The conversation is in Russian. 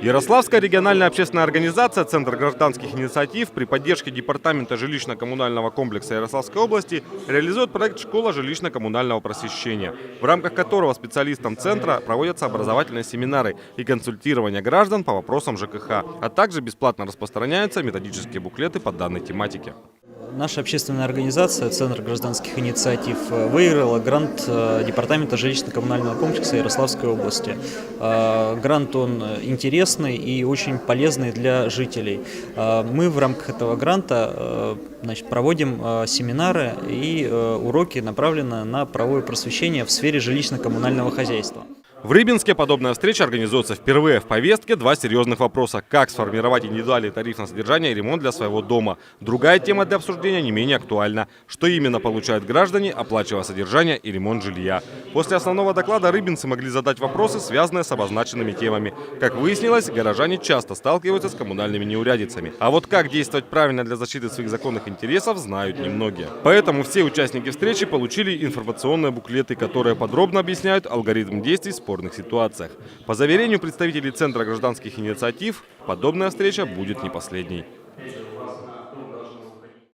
Ярославская региональная общественная организация «Центр гражданских инициатив» при поддержке Департамента жилищно-коммунального комплекса Ярославской области реализует проект «Школа жилищно-коммунального просвещения», в рамках которого специалистам центра проводятся образовательные семинары и консультирование граждан по вопросам ЖКХ, а также бесплатно распространяются методические буклеты по данной тематике. Наша общественная организация «Центр гражданских инициатив» э, выиграла грант э, Департамента жилищно-коммунального комплекса Ярославской области. Э, Грант он интересный и очень полезный для жителей. Мы в рамках этого гранта значит, проводим семинары и уроки, направленные на правовое просвещение в сфере жилищно-коммунального хозяйства. В Рыбинске подобная встреча организуется впервые. В повестке два серьезных вопроса. Как сформировать индивидуальный тариф на содержание и ремонт для своего дома. Другая тема для обсуждения не менее актуальна. Что именно получают граждане, оплачивая содержание и ремонт жилья. После основного доклада рыбинцы могли задать вопросы, связанные с обозначенными темами. Как выяснилось, горожане часто сталкиваются с коммунальными неурядицами. А вот как действовать правильно для защиты своих законных интересов, знают немногие. Поэтому все участники встречи получили информационные буклеты, которые подробно объясняют алгоритм действий в спорных ситуациях. По заверению представителей Центра гражданских инициатив, подобная встреча будет не последней.